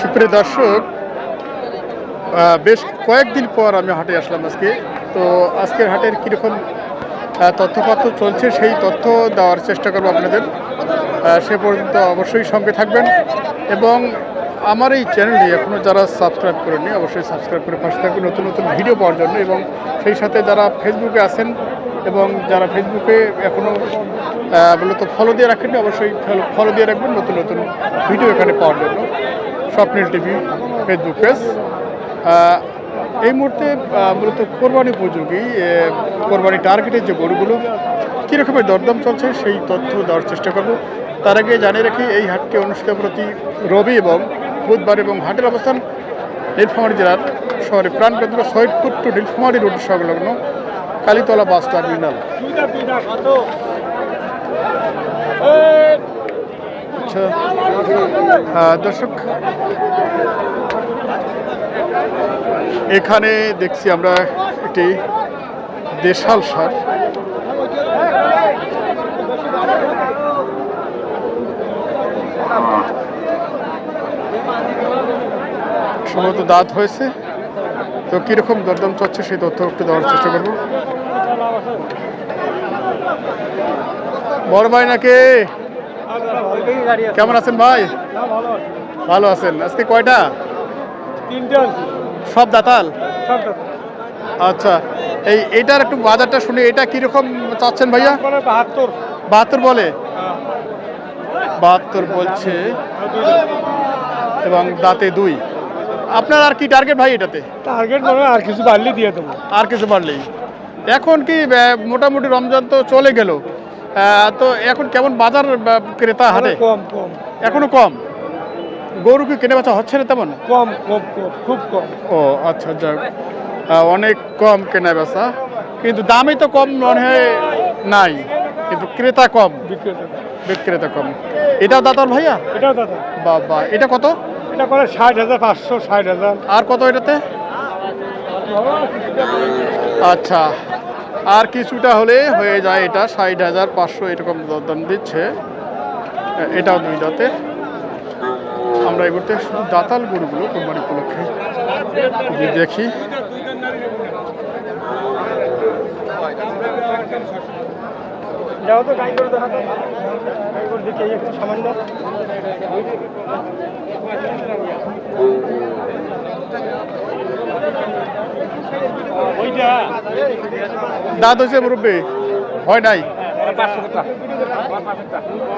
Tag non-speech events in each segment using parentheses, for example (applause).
সুপ্রিয় দর্শক বেশ কয়েকদিন পর আমি হাটে আসলাম আজকে। তো আজকের হাটের কীরকম তথ্যপত্র চলছে সেই তথ্য দেওয়ার চেষ্টা করব আপনাদের। সে পর্যন্ত অবশ্যই সঙ্গে থাকবেন এবং আমার এই চ্যানেলটি এখনও যারা সাবস্ক্রাইব করেননি, অবশ্যই সাবস্ক্রাইব করে পাশে থাকবেন নতুন নতুন ভিডিও পাওয়ার জন্য এবং সেই সাথে যারা ফেসবুকে আছেন এবং যারা ফেসবুকে এখনও মূলত ফলো দিয়ে রাখেননি, অবশ্যই ফলো দিয়ে রাখবেন নতুন নতুন ভিডিও এখানে পাওয়ার জন্য। Swapnil TV, Facebook page. এই মুহূর্তে মূলত কোরবানি উপযোগী কোরবানি টার্গেটের যে গরুগুলো কীরকমের দরদাম চলছে সেই তথ্য দেওয়ার চেষ্টা করব। তার আগে জানিয়ে রাখি, এই হাটটি অনুষ্ঠিত প্রতি রবি এবং বুধবার এবং হাটের অবস্থান নীলফামারী জেলার শহরে প্রাণকেন্দ্র সৈয়দপুর টু নীলফামারী রোড সংলগ্ন কালীতলা বাস টার্মিনাল। আচ্ছা দর্শক, এখানে দেখছি আমরা একটি দেশাল সার। সম্ভবত দাঁত হয়েছে। তো কীরকম দরদাম চলছে সেই তথ্য একটু দেওয়ার চেষ্টা করব। বড় ভাই নাকি? কেমন আছেন ভাই? ভালো আছেন। আজকে কয়টা? সব দাতাল? আচ্ছা। এই এটার একটু বাজারটা শুনি। এটা কীরকম চাচ্ছেন ভাইয়া? বাহাত্তর। বাহাত্তর বলে? বাহাত্তর বলছে। এবং দাঁতে দুই। আপনার আর কি টার্গেট ভাই এটাতে? টার্গেট মানে আর কিছু বাড়লে দিয়ে দেবো। আর কিছু বাড়লেই। এখন কি মোটামুটি রমজান তো চলে গেল। তো এখন কেমন বাজার ক্রেতা হাটে কম কম। এখনও কম? গরু কি কেনে বেচা হচ্ছে না তেমন? কম কম কম খুব কম। ও আচ্ছা যাক। অনেক কম কেনা বেচা। কিন্তু দামই তো কম মনে হয় নাই। কিন্তু ক্রেতা কম। বিক্রেতা বিক্রেতা কম। এটা দাতার ভাইয়া? এটাও দাদা। বাবা এটা কত? এটা করে ষাট হাজার পাঁচশো ষাট হাজার। আর কত এটাতে? আচ্ছা। আর কিছুটা হলে হয়ে যায় এটা, ষাট হাজার পাঁচশো এরকম দাম দিচ্ছে। এটাও দুই দাঁতে আমরা এই শুধু দাতাল গরুগুলো কোরবানি উপলক্ষে দেখি। সামান্য। দাঁত হয়েছে মুরব্বী? হয় নাই?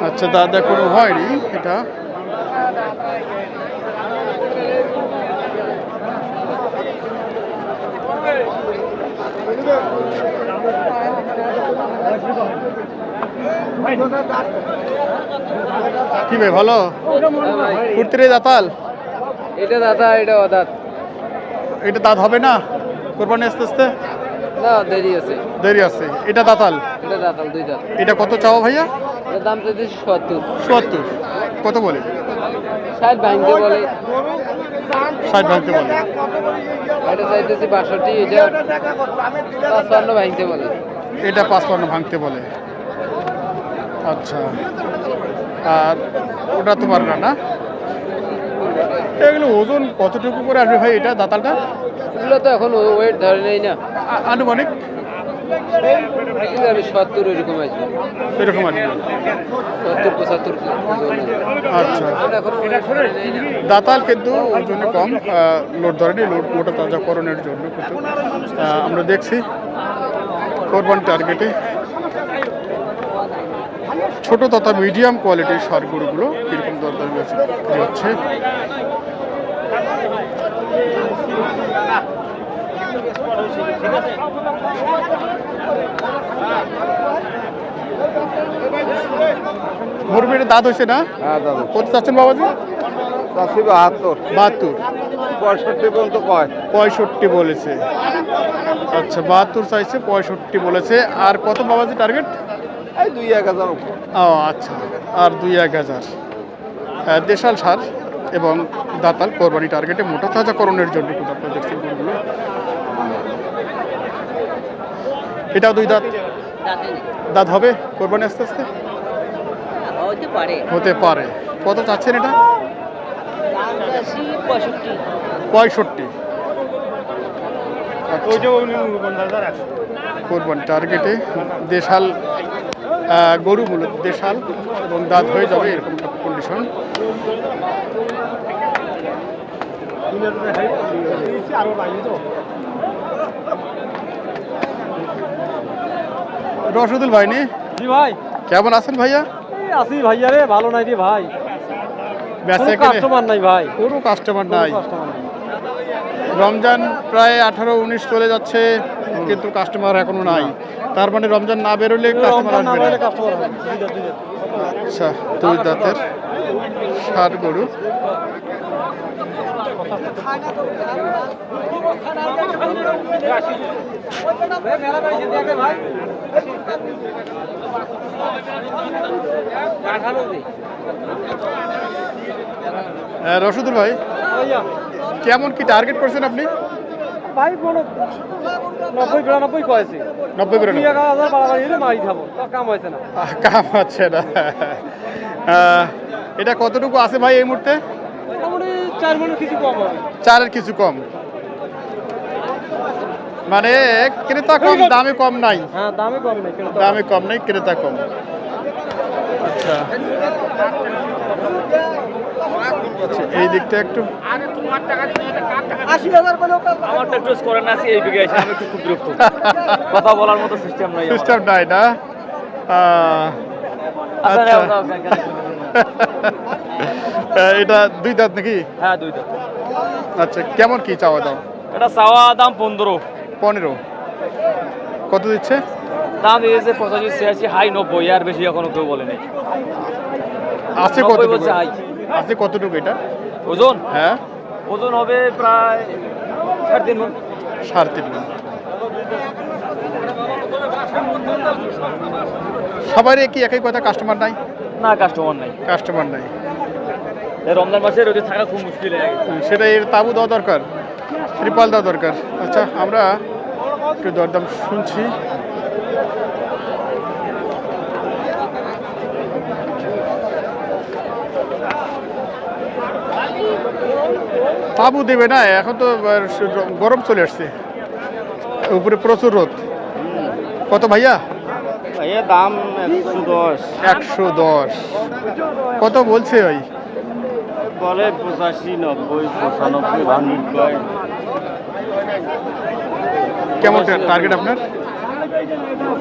আচ্ছা দাঁত এখনও হয়নি এটা। কি ভাই ভালো? কুর্তিরে দাতাল? এটা দাদা এটা অদাত। এটা দাঁত হবে না? কোরবানি আস্তে আস্তে? না দেরি আছে। দেরি আছে। এটা দাতাল? এটা দাতাল দুই দাঁত। এটা কত চাও ভাইয়া? এটার দাম চাইতেছি সত্তর। চুয়াত্তর কত বলে? ষাট ভাঙতে বলে। ষাট ভাঙতে বলে। এটা চাইতেছি বাষট্টি এটা পাঁচপান্ন ভাঙতে বলে। এটা পাঁচপান্ন ভাঙতে বলে। আচ্ছা। আর ওটা তোমার না না? এগুলো ওজন কতটুকু করে আসবে ভাই এটা দাতালটা? এগুলো তো এখন ওয়েট ধরে নেই না। আনুমানিক? সত্তর এরকম আসবে। এরকম আসবে। সত্তর পঁচাত্তর আচ্ছা। দাতাল কিন্তু ওজনে কম লোড ধরেনি লোড মোটা তাজাকরণের জন্য কিন্তু আমরা দেখছি। কোরবান টার্গেটে ছোট তথা মিডিয়াম কোয়ালিটির সার গরুগুলো কীরকম দরদাম বেশি হচ্ছে? মুরগির দাঁত হয়েছে না হ্যাঁ দাদা। কত চাচ্ছেন বাবাজি? চাষি বাহাত্তর বাহাত্তর। পঁয়ষট্টি পর্যন্ত কয়? পঁয়ষট্টি বলেছে। আচ্ছা বাহাত্তর চাইছে পঁয়ষট্টি বলেছে। আর কত বাবাজি টার্গেট? এই দুই এক হাজার ও আচ্ছা। আর দুই এক হাজার। আহ, দেশাল সার। এবং দাতাল কোরবানি টার্গেটে মোটা তাজাকরণের জন্য কিন্তু আপনারা দেখছেন গরুগুলো এটাও দুই দাঁত? দাঁত হবে কোরবানি আস্তে আস্তে? হতে পারে। কত চাচ্ছেন এটা? পঁয়ষট্টি। একশো কোরবান টার্গেটে দেশাল গরু মূলত দেশাল এবং দাঁত হয়ে যাবে এরকম কন্ডিশন রসদুল ভাই নি? জি ভাই। কেমন আছেন ভাইয়া? আছি ভাইয়া রে ভালো নাই রে ভাই। বেচা কাস্টমার নাই ভাই। কোনো কাস্টমার নাই। রমজান প্রায় আঠারো উনিশ চলে যাচ্ছে কিন্তু কাস্টমার এখনও নাই। তার মানে রমজান না বেরোলে কাস্টমার আসবে না। আচ্ছা দুই দাঁতের ষাট গরু। আহ, রসদুল ভাই কেমন কি টার্গেট করছেন আপনি? ভাই বলো নব্বই বিরানব্বই কয়েছে। নব্বই দুই এক হাজার বাড়াবাড়ি হলে মারি খাব কাম হয়েছে না। কাম আছে না। এটা কতটুকু আছে ভাই এই মুহূর্তে? চার মনে কিছু কম হবে। চারের কিছু কম। মানে ক্রেতা কম দামে কম নাই। হ্যাঁ দামে কম নেই দামে কম নাই ক্রেতা কম। আচ্ছা, এই দিকটা একটু। আশি হাজার করে আমারটা একটু করেন আছে এই দিকে এসে আমি খুব বিরক্ত। কথা বলার মতো সিস্টেম নাই সিস্টেম নাই না? আচ্ছা, আচ্ছা। (laughs) এটা দুই দাঁত নাকি? হ্যাঁ দুইটা আচ্ছা কেমন কি চাওয়া দাম? এটা চাওয়া দাম পনেরো। পনেরো। কত দিচ্ছে? দাম দিয়েছে পঁচাশি ছিয়াশি হাই নব্বই আর বেশি এখনও কেউ বলে নাই আছে কতটুকু বলছে হাই। আছে কতটুকু এটা? ওজন? হ্যাঁ। ওজন হবে প্রায় সাড়ে তিন মণ। সাড়ে তিন মণ। সবারই কি একই কথা কাস্টমার নাই? না কাস্টমার নাই। কাস্টমার নাই। রমজান মাসে রোদে থাকা খুব মুশকিল হয়ে সেটা এর তাবু দেওয়া দরকার ত্রিপাল দেওয়া দরকার। আচ্ছা আমরা একটু দরদাম শুনছি। তাবু দেবে না এখন তো গরম চলে আসছে। উপরে প্রচুর রোদ। কত ভাইয়া? এ দাম একশো দশ। একশো দশ। কত বলছে ওই বলে পঁচাশি নব্বই পঁচানব্বই হান্ড্রেড কেমন টার্গেট আপনার?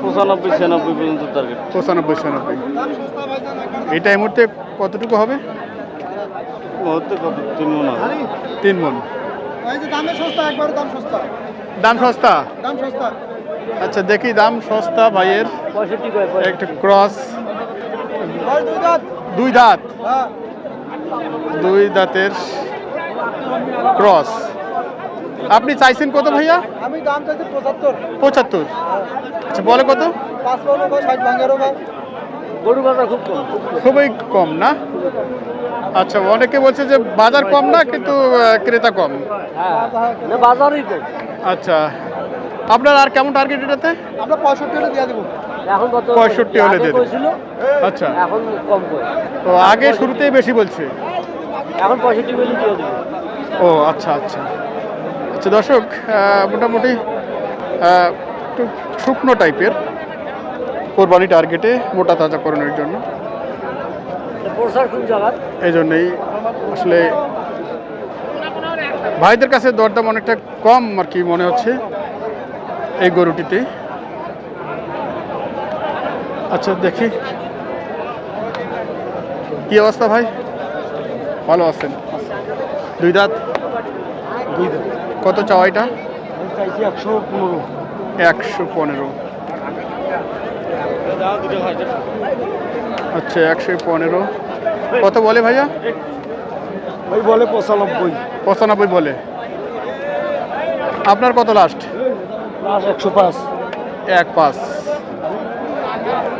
পঁচানব্বই ছিয়ানব্বই পর্যন্ত টার্গেট পঁচানব্বই ছিয়ানব্বই। এটা এই মুহূর্তে কতটুকু হবে? মুহূর্তে কত? তিন মনে তিন মন। দামে সস্তা একবারে দাম সস্তা। দাম সস্তা? দাম সস্তা। আচ্ছা দেখি দাম সস্তা ভাইয়ের। একটা ক্রস দুই দাঁত। দুই দাঁত? হ্যাঁ। দুই দাঁতের ক্রস আপনি চাইছেন কত ভাইয়া? আমি দাম চাইছি পঁচাত্তর। পঁচাত্তর। আচ্ছা বলে কত? পাঁচ গরু বাজার খুব কম। খুবই কম না? আচ্ছা অনেকে বলছে যে বাজার কম না কিন্তু ক্রেতা কম। হ্যাঁ বাজারই আচ্ছা আপনার আর কেমন টার্গেট এটাতে? আমরা পঁয়ষট্টি হলে দিয়ে দেবো। এখন কত? 65 হলে দিয়ে দেব। আচ্ছা। এখন কম করে তো আগে শুরুতেই বেশি বলছে। এখন পঁয়ষট্টি বলে দিয়ে দেবো। ও আচ্ছা আচ্ছা। আচ্ছা দর্শক মোটামুটি একটু শুকনো টাইপের কোরবানি টার্গেটে মোটা তাজাকরণের জন্য। প্রসার কোন জায়গা এই জন্যই আসলে ভাইদের কাছে দরদাম অনেকটা কম আর কি মনে হচ্ছে এই গরুটিতে। আচ্ছা দেখি। কি অবস্থা ভাই? ভালো আছেন? দুই দাঁত? কত চাওয়া এটা? একশো পনেরো একশো পনেরো। আচ্ছা একশো পনেরো। কত বলে ভাইয়া? ওই বলে পঁচানব্বই। পঁচানব্বই বলে। আপনার কত লাস্ট লাস্ট একশো পাঁচ। এক পাঁচ।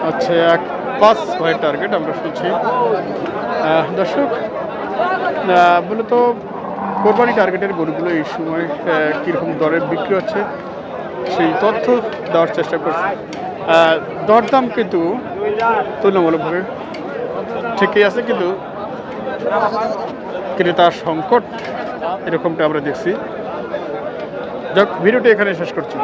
আচ্ছা এক পাঁচ হয় টার্গেট আমরা শুনছি। দর্শক মূলত কোরবানি টার্গেটের গরুগুলো এই সময় কীরকম দরে বিক্রি হচ্ছে সেই তথ্য দেওয়ার চেষ্টা করছি। দরদাম কিন্তু তুলনামূলকভাবে ঠিকই আছে কিন্তু ক্রেতার সংকট এরকমটা আমরা দেখছি। যাক ভিডিওটি এখানে শেষ করছি।